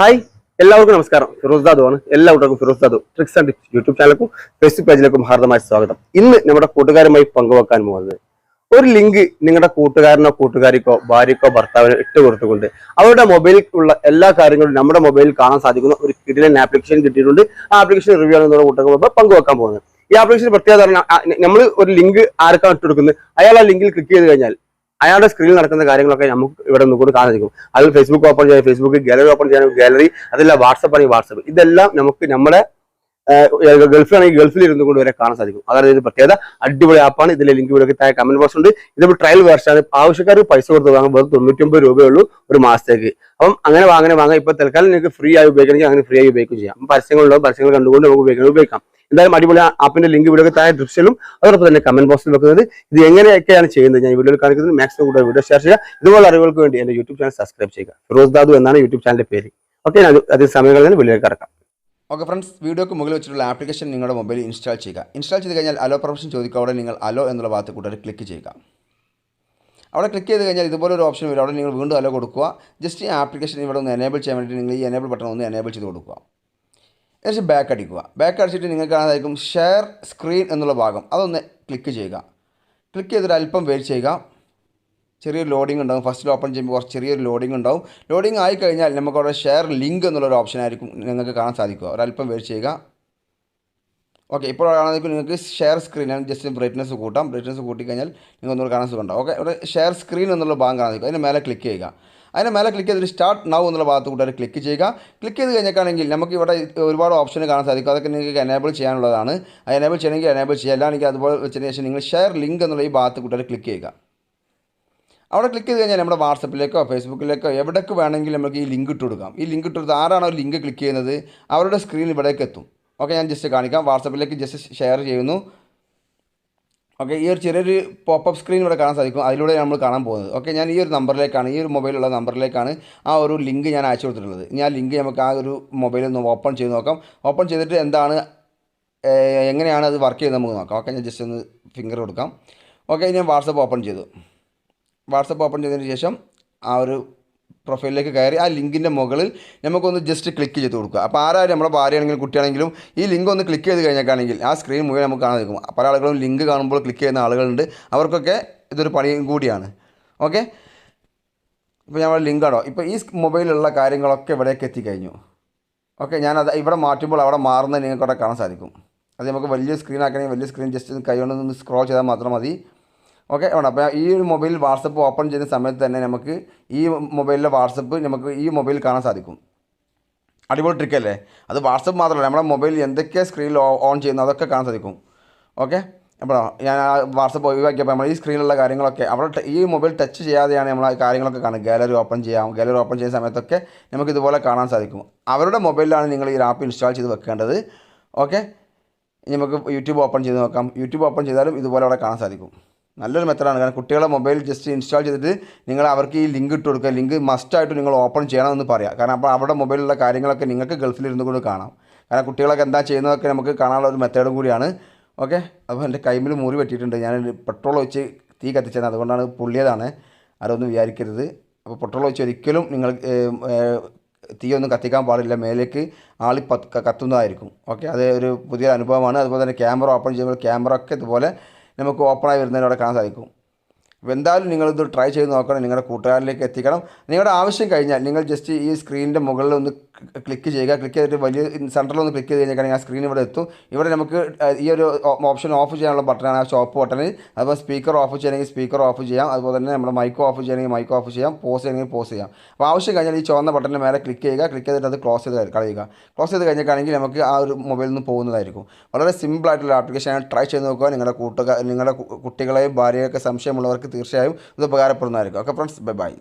Hi എല്ലാവർക്കും നമസ്കാരം. ഫിറോസ് ദാദു ആണ്. എല്ലാവർക്കും Firoz Dadu tricks and tips YouTube ചാനലിലേക്കും Facebook പേജിലേക്കും ഹാർദമായ സ്വാഗതം. ഇന്ന് നമ്മുടെ കൂട്ടുകാരുമായി പങ്കുവെക്കാൻ പോകുന്നത് ഒരു ലിങ്ക് നിങ്ങളുടെ കൂട്ടുകാരനോ കൂട്ടുകാരിക്കോ ഭാര്യക്കോ ഭർത്താവിനോ ഇട്ട് കൊടുത്തുകൊണ്ട് അവരുടെ മൊബൈലിൽ ഉള്ള എല്ലാ കാര്യങ്ങളും നമ്മുടെ മൊബൈലിൽ കാണാൻ സാധിക്കുന്ന ഒരു കിടിലൻ ആപ്ലിക്കേഷൻ കിട്ടിയിട്ടുണ്ട്. ആ ആപ്ലിക്കേഷൻ റിവ്യൂ ആണ് നമ്മുടെ കൂട്ടുകാർ പങ്കുവെക്കാൻ പോകുന്നത്. ഈ ആപ്ലിക്കേഷൻ പ്രത്യേകത നമ്മൾ ഒരു ലിങ്ക് ആർക്കാണ് ഇട്ട് കൊടുക്കുന്നത്? അയാൾ ആ ലിങ്കിൽ ക്ലിക്ക് ചെയ്ത് കഴിഞ്ഞാൽ അയാളുടെ സ്ക്രീനിൽ നടക്കുന്ന കാര്യങ്ങളൊക്കെ നമുക്ക് ഇവിടെ നിന്ന് കൂടി കാണാൻ സാധിക്കും. അതിൽ ഫേസ്ബുക്ക് ഓപ്പൺ ചെയ്യാൻ ഫേസ്ബുക്ക് ഗാലറി ഓപ്പൺ ചെയ്യാൻ ഗാലറി അതല്ല വാട്സപ്പ് ആണെങ്കിൽ വാട്സപ്പ് ഇതെല്ലാം നമുക്ക് നമ്മുടെ ഗൾഫിലാണെങ്കിൽ ഗൾഫിൽ ഇരുന്നു കൊണ്ട് വരെ കാണാൻ സാധിക്കും. അതാണ് ഇതിന്റെ പ്രത്യേകത. അടിപൊളി ആപ്പാണ് ഇതിലെ ലിങ്ക് ഇവിടെ താഴെ കമന്റ് ബോക്സ് ഉണ്ട്. ഇതിപ്പോൾ ട്രയൽ വേർഷനാണ് ആവശ്യക്കാർ പൈസ കൊടുത്ത് വാങ്ങാൻ വെറും തൊണ്ണൂറ്റൊമ്പത് രൂപയുള്ളൂ ഒരു മാസത്തേക്ക്. അപ്പം അങ്ങനെ വാങ്ങനെ വാങ്ങാം ഇപ്പൊ തൽക്കാലം നിങ്ങൾക്ക് ഫ്രീ ആയി ഉപയോഗിക്കണമെങ്കിൽ അങ്ങനെ ഫ്രീ ആയി ഉപയോഗിക്കുകയും ചെയ്യാം. പരസ്യങ്ങളുണ്ടോ പരസ്യങ്ങൾ കണ്ടുകൊണ്ട് നമുക്ക് ഉപയോഗിക്കണം ഉപയോഗിക്കാം. എന്തായാലും അടിപൊളി ആപ്പിന്റെ ലിങ്ക് വീഡിയോ താഴെ ഡിസ്ക്രിപ്ഷനിലും അതോടൊപ്പം തന്നെ കമന്റ് ബോക്സിൽ വെക്കുന്നത് ഇത് എങ്ങനെയൊക്കെയാണ് ചെയ്യുന്നത് ഞാൻ വീഡിയോയിൽ കാണിക്കുന്നത്. മാക്സിമം കൂടെ വീഡിയോ ഷെയർ ചെയ്യുക. ഇതുപോലെ അറിവുകൾക്ക് വേണ്ടി എന്റെ യൂട്യൂബ് ചാനൽ സബ്സ്ക്രൈബ് ചെയ്യുക. ഫിറോസ് ദാദു എന്നാണ് യൂട്യൂബ് ചാനലിന്റെ പേര്. ഓക്കെ ഞാൻ അതിൽ സമയങ്ങളിൽ തന്നെ വീഡിയോയിൽ കിടക്കാം. ഓക്കെ ഫ്രണ്ട്സ് വീഡിയോക്ക് മുകളിൽ വെച്ചിട്ടുള്ള ആപ്ലിക്കേഷൻ നിങ്ങളുടെ മൊബൈലിൽ ഇൻസ്റ്റാൾ ചെയ്യുക. ഇൻസ്റ്റാൾ ചെയ്ത് കഴിഞ്ഞാൽ അലോ പ്രൊഫഷൻ ചോദിക്കുക. അവിടെ നിങ്ങൾ അലോ എന്നുള്ള ഭാഗത്ത് കൂടെ ക്ലിക്ക് ചെയ്യുക. അവിടെ ക്ലിക്ക് ചെയ്ത് കഴിഞ്ഞാൽ ഇതുപോലെ ഒരു ഓപ്ഷൻ വരും. അവിടെ നിങ്ങൾ വീണ്ടും അലോ കൊടുക്കുക. ജസ്റ്റ് ഈ ആപ്ലിക്കേഷൻ ഇവിടെ ഒന്ന് എനേബിൾ ചെയ്യാൻ വേണ്ടി നിങ്ങൾ ഈ എനേബിൾ ബട്ടൺ ഒന്ന് എനേബിൾ ചെയ്ത് കൊടുക്കുക. ഏകദേശം ബാക്ക് അടിക്കുക. ബാക്ക് അടിച്ചിട്ട് നിങ്ങൾക്ക് കാണാതായിരിക്കും ഷെയർ സ്ക്രീൻ എന്നുള്ള ഭാഗം. അതൊന്ന് ക്ലിക്ക് ചെയ്യുക. ക്ലിക്ക് ചെയ്തിട്ട് അല്പം വെയിറ്റ് ചെയ്യുക. ചെറിയൊരു ലോഡിംഗ് ഉണ്ടാകും ഫസ്റ്റിൽ ഓപ്പൺ ചെയ്യുമ്പോൾ കുറച്ച് ചെറിയൊരു ലോഡിംഗ് ഉണ്ടാവും. ലോഡിംഗ് ആയി കഴിഞ്ഞാൽ നമുക്ക് അവിടെ ഷെയർ ലിങ്ക് എന്നുള്ളൊരു ഓപ്ഷൻ ആയിരിക്കും നിങ്ങൾക്ക് കാണാൻ സാധിക്കുക. ഒരല്പം വെയിറ്റ് ചെയ്യുക. ഓക്കെ ഇപ്പോൾ കാണാതിരിക്കും നിങ്ങൾക്ക് ഷെയർ സ്ക്രീൻ ആണ് ജസ്റ്റ് ബ്രൈറ്റ്നസ് കൂട്ടാം. ബ്രൈറ്റ്നസ് കൂട്ടിക്കഴിഞ്ഞാൽ നിങ്ങൾ ഒന്നുകൂടെ കാണാൻ സുഖമുണ്ടാവും. ഓക്കെ ഇവിടെ ഷെയർ സ്ക്രീൻ എന്നുള്ള ഭാഗം കാണാതിരിക്കും അതിന്റെ മേലെ ക്ലിക്ക് ചെയ്യുക. അതിന് മേലെ ക്ലിക്ക് ചെയ്തിട്ട് സ്റ്റാർട്ട് നൗ എന്നുള്ള ഭാഗത്ത് കൂട്ടുകാർ ക്ലിക്ക് ചെയ്യുക. ക്ലിക്ക് ചെയ്ത് കഴിഞ്ഞാണെങ്കിൽ നമുക്ക് ഇവിടെ ഒരുപാട് ഓപ്ഷൻ കാണാൻ സാധിക്കും. അതൊക്കെ നിങ്ങൾക്ക് എനേബിൾ ചെയ്യാനുള്ളതാണ്. അത് എനേബിൾ ചെയ്യണമെങ്കിൽ എനേബിൾ ചെയ്യുക. അല്ലാണെങ്കിൽ അതുപോലെ വെച്ചതിന് ശേഷം നിങ്ങൾ ഷെയർ ലിങ്ക് എന്നുള്ള ഈ ഭാഗത്ത് കൂട്ടുകാർ ക്ലിക്ക് ചെയ്യുക. അവിടെ ക്ലിക്ക് ചെയ്ത് കഴിഞ്ഞാൽ നമ്മുടെ വാട്സപ്പിലേക്കോ ഫേസ്ബുക്കിലേക്കോ എവിടേക്ക് വേണമെങ്കിലും നമുക്ക് ഈ ലിങ്ക് ഇട്ട് കൊടുക്കാം. ഈ ലിങ്ക് ഇട്ട് ആരാണോ ലിങ്ക് ക്ലിക്ക് ചെയ്യുന്നത് അവരുടെ സ്ക്രീൻ ഇവിടേക്ക് എത്തും. ഓക്കെ ഞാൻ ജസ്റ്റ് കാണിക്കാം. വാട്സപ്പിലേക്ക് ജസ്റ്റ് ഷെയർ ചെയ്യുന്നു. ഓക്കെ ഈ ഒരു ചെറിയൊരു പോപ്പപ്പ് സ്ക്രീൻ ഇവിടെ കാണാൻ സാധിക്കും. അതിലൂടെ നമ്മൾ കാണാൻ പോകുന്നത്. ഓക്കെ ഞാൻ ഈ ഒരു നമ്പറിലേക്കാണ് ഈ ഒരു മൊബൈലുള്ള നമ്പറിലേക്കാണ് ആ ഒരു ലിങ്ക് ഞാൻ അയച്ചു കൊടുത്തിട്ടുള്ളത്. ആ ലിങ്ക് നമുക്ക് ആ ഒരു മൊബൈലിൽ ഒന്ന് ഓപ്പൺ ചെയ്ത് നോക്കാം. ഓപ്പൺ ചെയ്തിട്ട് എന്താണ് എങ്ങനെയാണ് അത് വർക്ക് ചെയ്യുന്നത് നമുക്ക് നോക്കാം. ഓക്കെ ഞാൻ ജസ്റ്റ് ഒന്ന് ഫിംഗർ കൊടുക്കാം. ഓക്കെ ഞാൻ വാട്സപ്പ് ഓപ്പൺ ചെയ്തു. വാട്സപ്പ് ഓപ്പൺ ചെയ്തതിന് ശേഷം ആ ഒരു പ്രൊഫൈലിലേക്ക് കയറി ആ ലിങ്കിന്റെ മുകളിൽ നമുക്കൊന്ന് ജസ്റ്റ് ക്ലിക്ക് ചെയ്ത് കൊടുക്കുക. അപ്പോൾ ആരായാലും നമ്മുടെ ഭാര്യയാണെങ്കിലും കുട്ടിയാണെങ്കിലും ഈ ലിങ്ക് ഒന്ന് ക്ലിക്ക് ചെയ്ത് കഴിഞ്ഞാൽ ആ സ്ക്രീൻ മുഴുവൻ നമുക്ക് കാണാൻ നിൽക്കും പല ആളുകളും ലിങ്ക് കാണുമ്പോൾ ക്ലിക്ക് ചെയ്യുന്ന ആളുകളുണ്ട്. അവർക്കൊക്കെ ഇതൊരു പണിയും കൂടിയാണ്. ഓക്കെ ഇപ്പോൾ ഞങ്ങളുടെ ലിങ്ക് ആണോ? ഇപ്പോൾ ഈ മൊബൈലിലുള്ള കാര്യങ്ങളൊക്കെ ഇവിടേക്ക് എത്തിക്കഴിഞ്ഞു. ഓക്കെ ഞാനത് ഇവിടെ മാറ്റുമ്പോൾ അവിടെ മാറുന്നത് നിങ്ങൾക്കവിടെ കാണാൻ സാധിക്കും. അത് നമുക്ക് വലിയ സ്ക്രീൻ ആക്കണമെങ്കിൽ വലിയ സ്ക്രീൻ ജസ്റ്റ് കൈ കൊണ്ട് ഒന്ന് സ്ക്രോൾ ചെയ്താൽ മാത്രം മതി. ഓക്കെ വേണം. അപ്പോൾ ഈ ഒരു മൊബൈൽ വാട്സപ്പ് ഓപ്പൺ ചെയ്യുന്ന സമയത്ത് തന്നെ നമുക്ക് ഈ മൊബൈലിലെ വാട്സപ്പ് നമുക്ക് ഈ മൊബൈൽ കാണാൻ സാധിക്കും. അടിപൊളി ട്രിക്ക് അല്ലേ? അത് വാട്സപ്പ് മാത്രമല്ല നമ്മുടെ മൊബൈൽ എന്തൊക്കെ സ്ക്രീനിൽ ഓൺ ചെയ്യുന്നു അതൊക്കെ കാണാൻ സാധിക്കും. ഓക്കെ? അപ്പോൾ ഞാൻ ആ വാട്സപ്പ് ഒഴിവാക്കിയപ്പോൾ നമ്മൾ ഈ സ്ക്രീനിലുള്ള കാര്യങ്ങളൊക്കെ അവിടെ ഈ മൊബൈൽ ടച്ച് ചെയ്യാതെയാണ് നമ്മൾ ആ കാര്യങ്ങളൊക്കെ കാണുക. ഗാലറി ഓപ്പൺ ചെയ്യാം. ഗാലറി ഓപ്പൺ ചെയ്യുന്ന സമയത്തൊക്കെ നമുക്ക് ഇതുപോലെ കാണാൻ സാധിക്കും. അവരുടെ മൊബൈലിലാണ് നിങ്ങൾ ഈ ആപ്പ് ഇൻസ്റ്റാൾ ചെയ്ത് വെക്കേണ്ടത്. ഓക്കെ? നമുക്ക് യൂട്യൂബ് ഓപ്പൺ ചെയ്ത് നോക്കാം. യൂട്യൂബ് ഓപ്പൺ ചെയ്താലും ഇതുപോലെ അവിടെ കാണാൻ സാധിക്കും. നല്ലൊരു മെത്തഡാണ്. കാരണം കുട്ടികളെ മൊബൈൽ ജസ്റ്റ് ഇൻസ്റ്റാൾ ചെയ്തിട്ട് നിങ്ങൾ അവർക്ക് ഈ ലിങ്ക് ഇട്ട് കൊടുക്കുക. ലിങ്ക് മസ്റ്റായിട്ട് നിങ്ങൾ ഓപ്പൺ ചെയ്യണമെന്ന് പറയാം. കാരണം അപ്പോൾ അവിടെ മൊബൈലുള്ള കാര്യങ്ങളൊക്കെ നിങ്ങൾക്ക് ഗൾഫിൽ ഇരുന്ന് കൊണ്ട് കാണാം. കാരണം കുട്ടികളൊക്കെ എന്താ ചെയ്യുന്നതൊക്കെ നമുക്ക് കാണാനുള്ള ഒരു മെത്തേഡും കൂടിയാണ്. ഓക്കെ അപ്പോൾ എന്റെ കൈമിൽ മുറി പറ്റിയിട്ടുണ്ട് ഞാൻ പെട്രോൾ വെച്ച് തീ കത്തിച്ചത് അതുകൊണ്ടാണ് പുള്ളിയതാണ്. ആരൊന്നും വിചാരിക്കരുത്. അപ്പോൾ പെട്രോൾ വെച്ച് ഒരിക്കലും നിങ്ങൾ തീയൊന്നും കത്തിക്കാൻ പാടില്ല. മേലേക്ക് ആളി പത്ത് കത്തുന്നതായിരിക്കും. ഓക്കെ അത് ഒരു പുതിയ അനുഭവമാണ്. അതുപോലെ തന്നെ ക്യാമറ ഓപ്പൺ ചെയ്യുമ്പോൾ ക്യാമറ ഒക്കെ ഇതുപോലെ നമുക്ക് ഓപ്പണായി വരുന്നതിനോടെ കാണാൻ സാധിക്കും. എന്തായാലും നിങ്ങളിത് ട്രൈ ചെയ്ത് നോക്കണം നിങ്ങളുടെ കൂട്ടുകാരിലേക്ക് എത്തിക്കണം. നിങ്ങളുടെ ആവശ്യം കഴിഞ്ഞാൽ നിങ്ങൾ ജസ്റ്റ് ഈ സ്ക്രീനിന്റെ മുകളിൽ ഒന്ന് ക്ലിക്ക് ചെയ്യുക. ക്ലിക്ക് ചെയ്തിട്ട് വലിയ സെന്ററിൽ ഒന്ന് ക്ലിക്ക് ചെയ്ത് കഴിഞ്ഞാൽ ആ സ്ക്രീൻ ഇവിടെ എത്തും. ഇവിടെ നമുക്ക് ഈ ഒരു ഓപ്ഷൻ ഓഫ് ചെയ്യാനുള്ള ബട്ടണാണ് ആ ഷോപ്പ് ബട്ടൺ അതുപോലെ സ്പീക്കർ ഓഫ് ചെയ്യണമെങ്കിൽ സ്പീക്കർ ഓഫ് ചെയ്യാം. അതുപോലെ തന്നെ നമ്മുടെ മൈക്ക് ഓഫ് ചെയ്യണമെങ്കിൽ മൈക്ക് ഓഫ് ചെയ്യാം. പോസ് ചെയ്യണമെങ്കിൽ പോസ് ചെയ്യാം. അപ്പോൾ ആവശ്യം കഴിഞ്ഞാൽ ഈ ചുവന്ന ബട്ടന്റെ മേലെ ക്ലിക്ക് ചെയ്യുക. ക്ലിക്ക് ചെയ്തിട്ട് അത് ക്ലോസ് ചെയ്ത് കളയുക. ക്ലോസ് ചെയ്ത് കഴിഞ്ഞിട്ടാണെങ്കിൽ നമുക്ക് ആ ഒരു മൊബൈലിൽ നിന്ന് പോകുന്നതായിരിക്കും. വളരെ സിമ്പിൾ ആയിട്ടുള്ള ആപ്ലിക്കേഷൻ ട്രൈ ചെയ്ത് നോക്കുക. നിങ്ങളുടെ കൂട്ടുകാർ നിങ്ങളുടെ കുട്ടികളെയും ഭാര്യയൊക്കെ സംശയമുള്ളവർക്ക് തീർച്ചയായും ഇത് ഉപകാരപ്പെടുന്നതായിരിക്കും. Okay friends bye bye